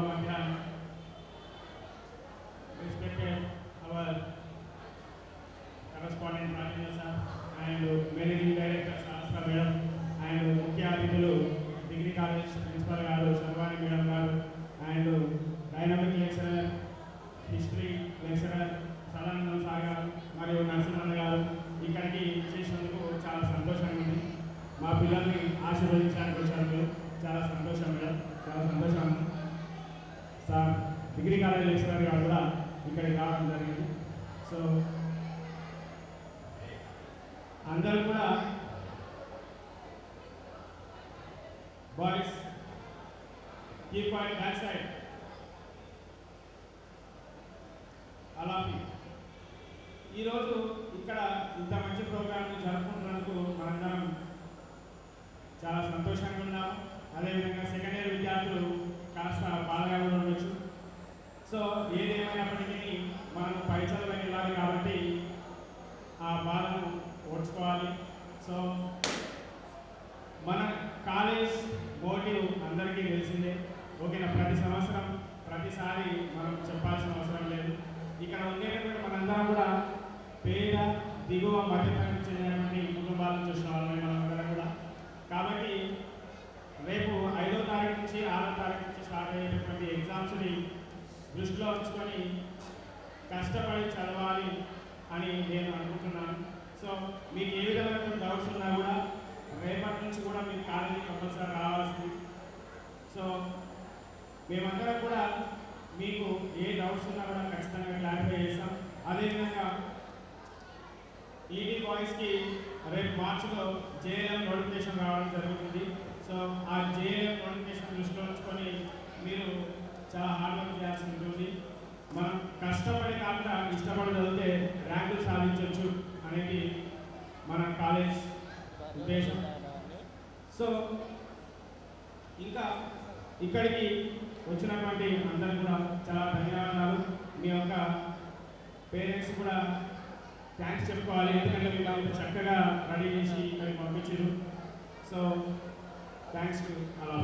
Madhyan. Respected our correspondent Rajendra sir and managing director Sahasra madam and ముఖ్య అతిథులు degree college principal గారు Sharvani madam గారు and dynamic lecturer history lecturer Sadanandam Sagar మరియు నరసింహన్ గారు ఇక్కడికి చేసినందుకు చాలా సంతోషంగా ఉంది మా పిల్లల్ని ఆశీర్వదించడానికి వచ్చారు చాలా సంతోషం మేడం చాలా సంతోషం డిగ్రీ కాలేజ్ లెక్చరర్ గారు కూడా ఇక్కడికి రావడం జరిగింది. సో అందరూ కూడా బాయ్స్ ఈ పాయింట్ బ్యాక్ సైడ్. అలాగే ఈరోజు ఇక్కడ ఇంత మంచి ప్రోగ్రామ్ జరుపుకుంటున్నందుకు మనందరం చాలా సంతోషంగా ఉన్నాము. అదేవిధంగా సెకండ్ ఇయర్ విద్యార్థులు కాస్త బాధగా కూడా ఉండొచ్చు సో ఏదేమైనప్పటికీ మనం పైసలు వెళ్ళాలి కాబట్టి ఆ బాధను ఓడ్చుకోవాలి సో మన కాలేజ్ మోటివ్ అందరికీ తెలిసిందే. ఓకేనా? ప్రతి సంవత్సరం ప్రతిసారి మనం చెప్పాల్సిన అవసరం లేదు. ఇక్కడ ఉండేటటువంటి మనందరం కూడా పేద దిగువ మధ్యతరగతి చెందినటువంటి కుటుంబాలను చూసిన వాళ్ళమే మనందరం కూడా. కాబట్టి రేపు ఐదో తారీఖు నుంచి ఆరో తారీఖు నుంచి స్టార్ట్ అయ్యేటటువంటి ఎగ్జామ్స్ని దృష్టిలో ఉంచుకొని కష్టపడి చదవాలి అని నేను అనుకుంటున్నాను. సో మీకు ఏ విధమైన డౌట్స్ ఉన్నా కూడా రేపటి నుంచి కూడా మీరు కాలేజీ కంపల్సరీ రావాల్సింది. సో మేమందరం కూడా మీకు ఏ డౌట్స్ ఉన్నా కూడా ఖచ్చితంగా క్లారిఫై చేస్తాం. అదేవిధంగా ఈడీ బాయ్స్కి రేపు మార్చిలో జేఎల్ఎం నోటిఫికేషన్ రావడం జరుగుతుంది సో ఆ జేఎల్ఎం నోటిఫికేషన్ దృష్టిలో ఉంచుకొని మీరు చాలా హార్డ్ వర్క్ చేయాల్సి ఉంటుంది మనం కష్టపడి కాకుండా ఇష్టపడి చదివితే ర్యాంకులు సాధించవచ్చు అనేది మన కాలేజ్ ఉద్దేశం సో ఇంకా ఇక్కడికి వచ్చినటువంటి అందరూ కూడా చాలా ధన్యవాదాలు. మీ యొక్క పేరెంట్స్ కూడా థ్యాంక్స్ చెప్పుకోవాలి. ఎందుకంటే మీరు అంత చక్కగా రెడీ చేసి ఇక్కడికి పంపించారు. సో థ్యాంక్స్ టు అలా